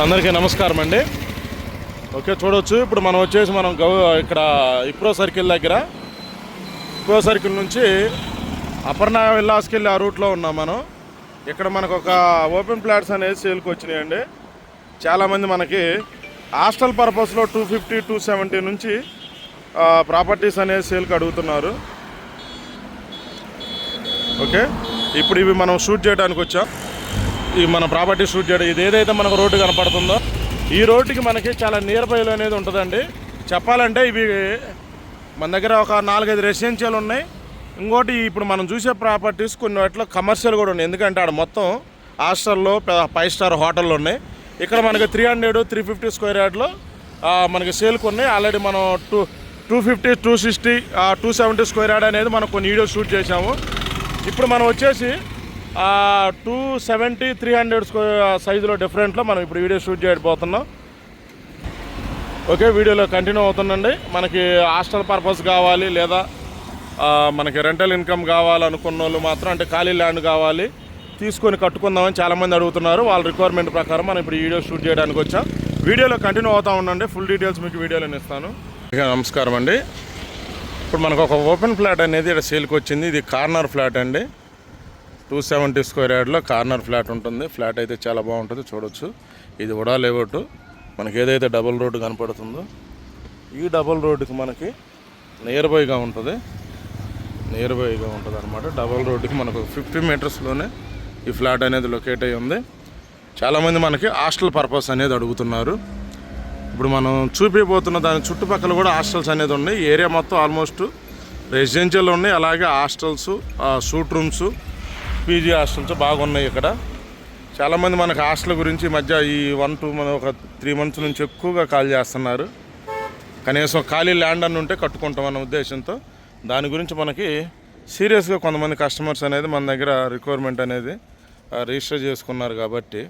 అందరికీ నమస్కారం అండి. ఓకే చూడవచ్చు ఇప్పుడు మనం వచ్చేసి మనం గౌ ఇక్కడ ఇప్రో సర్కిల్ దగ్గర. ఇప్రో సర్కిల్ నుంచి అపర్ణ విల్లాస్కి వెళ్ళి ఆ రూట్లో ఉన్నాం మనం. ఇక్కడ మనకు ఒక ఓపెన్ ప్లాట్స్ అనేది సేల్కి వచ్చినాయండి. చాలామంది మనకి హాస్టల్ పర్పస్లో టూ ఫిఫ్టీ టూ సెవెంటీ నుంచి ప్రాపర్టీస్ అనేది సేల్కి అడుగుతున్నారు. ఓకే ఇప్పుడు ఇవి మనం షూట్ చేయడానికి వచ్చాం. ఈ మన ప్రాపర్టీ షూట్ చేయడం ఇది ఏదైతే మనకు రోడ్డు కనపడుతుందో ఈ రోడ్డుకి మనకి చాలా నియర్ బైలో అనేది ఉంటుందండి. చెప్పాలంటే ఇవి మన దగ్గర ఒక నాలుగైదు రెసిడెన్షియల్ ఉన్నాయి. ఇంకోటి ఇప్పుడు మనం చూసే ప్రాపర్టీస్ కొన్ని వాటిలో కమర్షియల్ కూడా ఉన్నాయి. ఎందుకంటే ఆడ మొత్తం హాస్టల్లో ఫైవ్ స్టార్ హోటల్లో ఉన్నాయి. ఇక్కడ మనకి three hundred three fifty square యార్డ్లో మనకి సేల్కి ఉన్నాయి. ఆల్రెడీ మనం two two fifty two sixty two seventy square yard అనేది మనం కొన్ని వీడియోస్ షూట్ చేసాము ఇప్పుడు మనం వచ్చేసి టూ సెవెంటీ త్రీ హండ్రెడ్ సైజులో డిఫరెంట్లో మనం ఇప్పుడు వీడియో షూట్ చేయబోతున్నాం. ఓకే వీడియోలో కంటిన్యూ అవుతుందండి. మనకి హాస్టల్ పర్పస్ కావాలి లేదా మనకి రెంటల్ ఇన్కమ్ కావాలనుకున్న వాళ్ళు మాత్రం అంటే ఖాళీ ల్యాండ్ కావాలి. తీసుకొని కట్టుకుందామని చాలామంది అడుగుతున్నారు. వాళ్ళ రిక్వైర్మెంట్ ప్రకారం మనం ఇప్పుడు వీడియో షూట్ చేయడానికి వచ్చాం. వీడియోలో కంటిన్యూ అవుతా ఉండండి. ఫుల్ డీటెయిల్స్ మీకు వీడియోలో ఇస్తాను. నమస్కారం అండి. ఇప్పుడు మనకు ఒక ఓపెన్ ఫ్లాట్ అనేది ఇక్కడ సేల్కి వచ్చింది. ఇది కార్నర్ ఫ్లాట్ అండి. టూ సెవెంటీ స్క్వేర్ యార్డ్లో కార్నర్ ఫ్లాట్ ఉంటుంది. ఫ్లాట్ అయితే చాలా బాగుంటుంది. చూడొచ్చు. ఇది ఉడా లేఅవుట్. మనకి ఏదైతే డబుల్ రోడ్డు కనపడుతుందో ఈ డబుల్ రోడ్డుకి మనకి నియర్ బైగా ఉంటుంది. నియర్ బైగా ఉంటుంది అనమాట డబుల్ రోడ్డుకి మనకు ఫిఫ్టీ మీటర్స్లోనే ఈ ఫ్లాట్ అనేది లొకేట్ అయి ఉంది. చాలామంది మనకి హాస్టల్ పర్పస్ అనేది అడుగుతున్నారు. ఇప్పుడు మనం చూపిపోతున్న దాని చుట్టుపక్కల కూడా హాస్టల్స్ అనేది ఉన్నాయి. ఏరియా మొత్తం ఆల్మోస్ట్ రెసిడెన్షియల్ ఉన్నాయి. అలాగే hostels suite rooms PG hostels బాగున్నాయి ఇక్కడ. చాలామంది మనకు హాస్టల్ గురించి మధ్య ఈ వన్ టూ మన ఒక త్రీ మంత్స్ నుంచి ఎక్కువగా కాల్ చేస్తున్నారు. కనీసం ఖాళీ ల్యాండ్ అని ఉంటే కట్టుకుంటాం అన్న ఉద్దేశంతో. దాని గురించి మనకి సీరియస్గా కొంతమంది కస్టమర్స్ అనేది మన దగ్గర రిక్వైర్మెంట్ అనేది రిజిస్టర్ చేసుకున్నారు కాబట్టి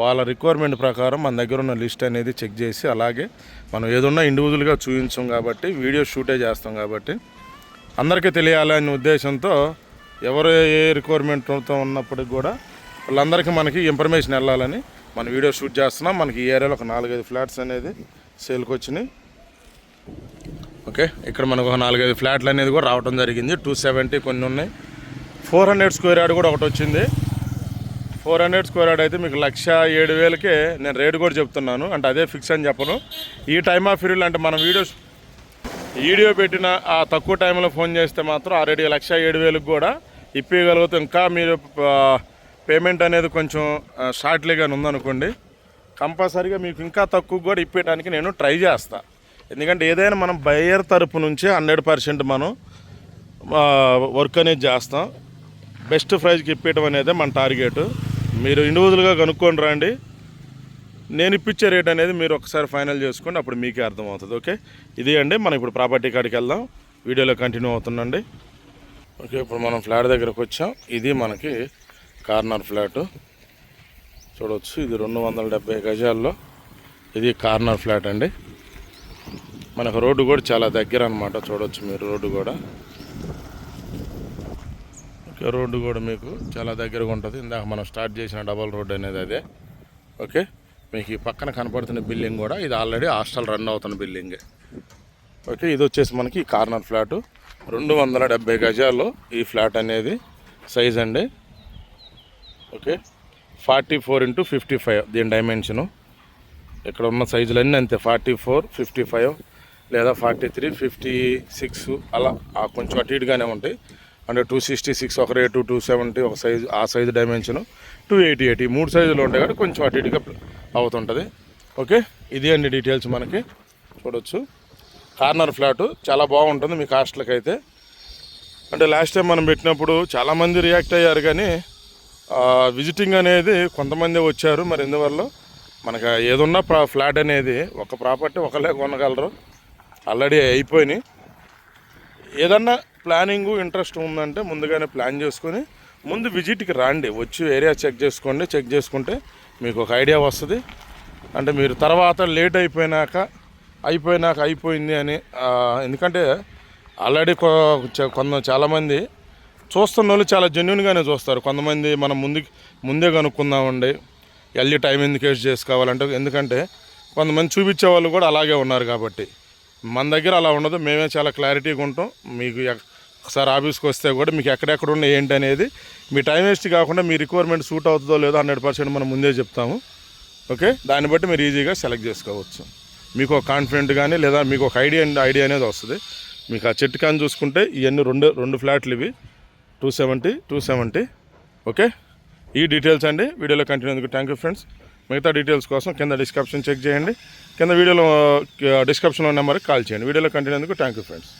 వాళ్ళ రిక్వైర్మెంట్ ప్రకారం మన దగ్గర ఉన్న లిస్ట్ అనేది చెక్ చేసి అలాగే మనం ఏదన్నా ఇండివిజువల్గా చూపించాం కాబట్టి వీడియో షూటే చేస్తాం కాబట్టి అందరికీ తెలియాలనే ఉద్దేశంతో ఎవరు ఏ రిక్వైర్మెంట్తో ఉన్నప్పటికి కూడా వాళ్ళందరికీ మనకి ఇన్ఫర్మేషన్ వెళ్ళాలని మనం వీడియో షూట్ చేస్తున్నాం. మనకి ఈ ఏరియాలో ఒక నాలుగైదు ఫ్లాట్స్ అనేది సేల్కి వచ్చినాయి. ఓకే ఇక్కడ మనకు ఒక నాలుగైదు ఫ్లాట్లు అనేది కూడా రావడం జరిగింది. టూ సెవెంటీ కొన్ని ఉన్నాయి. ఫోర్ హండ్రెడ్ స్క్వేర్ యార్డ్ కూడా ఒకటి వచ్చింది. ఫోర్ హండ్రెడ్ స్క్వేర్ యార్డ్ అయితే మీకు లక్ష ఏడు వేలకే నేను రేటు కూడా చెప్తున్నాను. అంటే అదే ఫిక్స్ అని చెప్పను. ఈ టైమ్ ఆఫ్ పీరియడ్ అంటే మనం వీడియోస్ వీడియో పెట్టిన ఆ తక్కువ టైంలో ఫోన్ చేస్తే మాత్రం ఆల్రెడీ లక్ష ఏడు వేలకు కూడా ఇప్పగలుగుతాం ఇంకా మీరు పేమెంట్ అనేది కొంచెం షార్ట్లీగా ఉందనుకోండి. కంపల్సరీగా మీకు ఇంకా తక్కువ కూడా ఇప్పేయడానికి నేను ట్రై చేస్తా. ఎందుకంటే ఏదైనా మనం బయర్ తరపు నుంచి హండ్రెడ్ పర్సెంట్ మనం వర్క్ అనేది చేస్తాం. బెస్ట్ ప్రైజ్కి ఇప్పేయడం అనేది మన టార్గెట్ మీరు ఇండివిజువల్గా కనుక్కొని రండి. నేను ఇప్పించే రేట్ అనేది మీరు ఒకసారి ఫైనల్ చేసుకోండి అప్పుడు మీకే అర్థమవుతుంది ఓకే ఇది అండి మనం ఇప్పుడు ప్రాపర్టీ కాడికి వెళ్దాం. వీడియోలో కంటిన్యూ అవుతుందండి. ఓకే ఇప్పుడు మనం ఫ్లాట్ దగ్గరకు వచ్చాం. ఇది మనకి కార్నర్ ఫ్లాట్. చూడవచ్చు ఇది రెండు వందల డెబ్బై గజాల్లో ఇది కార్నర్ ఫ్లాట్ అండి. మనకు రోడ్డు కూడా చాలా దగ్గర అనమాట చూడవచ్చు మీరు రోడ్డు కూడా. ఓకే రోడ్డు కూడా మీకు చాలా దగ్గరగా ఉంటుంది. ఇందాక మనం స్టార్ట్ చేసిన డబల్ రోడ్ అనేది అదే. ఓకే మీకు ఈ పక్కన కనపడుతున్న బిల్డింగ్ కూడా ఇది ఆల్రెడీ హాస్టల్ రన్ అవుతున్న బిల్డింగే. ఓకే ఇది వచ్చేసి మనకి ఈ కార్నర్ ఫ్లాటు. రెండు వందల డెబ్బై గజాల్లో ఈ ఫ్లాట్ అనేది సైజ్ అండి. Okay forty four into fifty five దీని డైమెన్షను. ఇక్కడ ఉన్న సైజులన్నీ అంతే ఫార్టీ ఫోర్ ఫిఫ్టీ ఫైవ్ లేదా ఫార్టీ త్రీ ఫిఫ్టీ సిక్స్ అలా కొంచెం అటు ఇటుగానే ఉంటాయి. అంటే టూ సిక్స్టీ సిక్స్ ఒక రేటు టూ సెవెంటీ ఒక సైజు ఆ size dimension. Two eighty eighty మూడు సైజులు ఉంటాయి కాబట్టి కొంచెం అటు ఇటుగా అవుతుంటుంది. ఓకే ఇది అండి డీటెయిల్స్ మనకి. చూడొచ్చు. కార్నర్ ఫ్లాట్ చాలా బాగుంటుంది మీ కాస్ట్లకి అయితే అంటే లాస్ట్ టైం మనం పెట్టినప్పుడు చాలామంది రియాక్ట్ అయ్యారు కానీ విజిటింగ్ అనేది కొంతమంది వచ్చారు మరి ఎందువల్ల మనకు ఏదున్నా ఫ్లాట్ అనేది ఒక ప్రాపర్టీ ఒకళ్ళే కొనగలరు. ఆల్రెడీ అయిపోయినాయి. ఏదన్నా ప్లానింగ్ ఇంట్రెస్ట్ ఉందంటే ముందుగానే ప్లాన్ చేసుకొని ముందు విజిట్కి రండి. వచ్చి ఏరియా చెక్ చేసుకోండి చెక్ చేసుకుంటే మీకు ఒక ఐడియా వస్తుంది. అంటే మీరు తర్వాత లేట్ అయిపోయినాక అయిపోయినాక అయిపోయింది అని ఎందుకంటే ఆల్రెడీ కొంత చాలామంది చూస్తున్న వాళ్ళు చాలా జెన్యున్గానే చూస్తారు. కొంతమంది మనం ముందు ముందే కనుక్కుందామండి. వెళ్ళి టైం ఎందుకు వేస్ట్ చేసుకోవాలంటే ఎందుకంటే కొంతమంది చూపించే వాళ్ళు కూడా అలాగే ఉన్నారు కాబట్టి. మన దగ్గర అలా ఉండదు. మేమే చాలా క్లారిటీగా ఉంటాం. మీకు ఒకసారి ఆఫీస్కి వస్తే కూడా మీకు ఎక్కడెక్కడ ఉన్న ఏంటి అనేది మీ టైం వేస్ట్ కాకుండా మీ రిక్వైర్మెంట్ సూట్ అవుతుందో లేదో హండ్రెడ్ పర్సెంట్ మనం ముందే చెప్తాము. ఓకే? దాన్ని బట్టి మీరు ఈజీగా సెలెక్ట్ చేసుకోవచ్చు. మీకు ఒక కాన్ఫిడెంట్ కానీ లేదా మీకు ఒక ఐడియా ఐడియా అనేది వస్తుంది. మీకు ఆ చెట్టు కానీ చూసుకుంటే ఇవన్నీ రెండు రెండు ఫ్లాట్లు ఇవి. Two seventy two seventy okay ఈ డీటెయిల్స్ అండి. వీడియోలో కంటిన్యూ అందుకు థ్యాంక్ యూ ఫ్రెండ్స్ మిగతా డీటెయిల్స్ కోసం కింద డిస్క్రిప్షన్ చెక్ చేయండి. కింద వీడియోలో డిస్క్రిప్షన్లో నెంబర్కి కాల్ చేయండి. వీడియోలో కంటిన్యూ అందుకు థ్యాంక్ యూ ఫ్రెండ్స్